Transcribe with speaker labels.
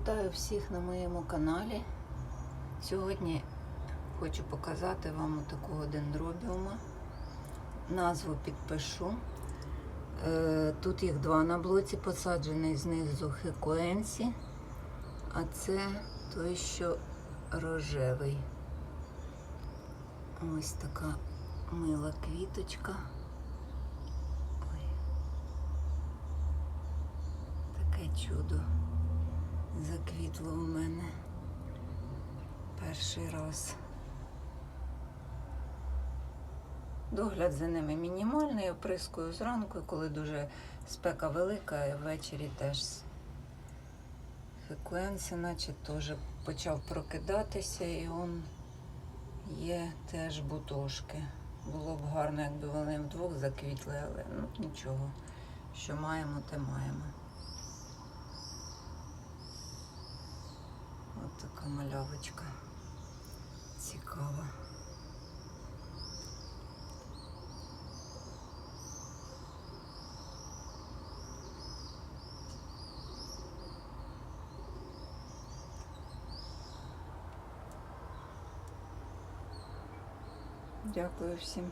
Speaker 1: Вітаю всіх на моєму каналі. Сьогодні хочу показати вам такого дендробіума. Назву підпишу. Е, Тут їх два на блоці, посаджений знизу хекуенсі, а це той, що рожевий. Ось така мила квіточка. Ой. Таке чудо заквітло у мене перший раз. Догляд за ними мінімальний, оприскую зранку, коли дуже спека велика, і ввечері теж фекуенси, наче теж почав прокидатися, і он є теж бутошки. Було б гарно, якби вони вдвох заквітли, але ну нічого. Що маємо, те маємо. Така малявочка. Цікава. Дякую всім.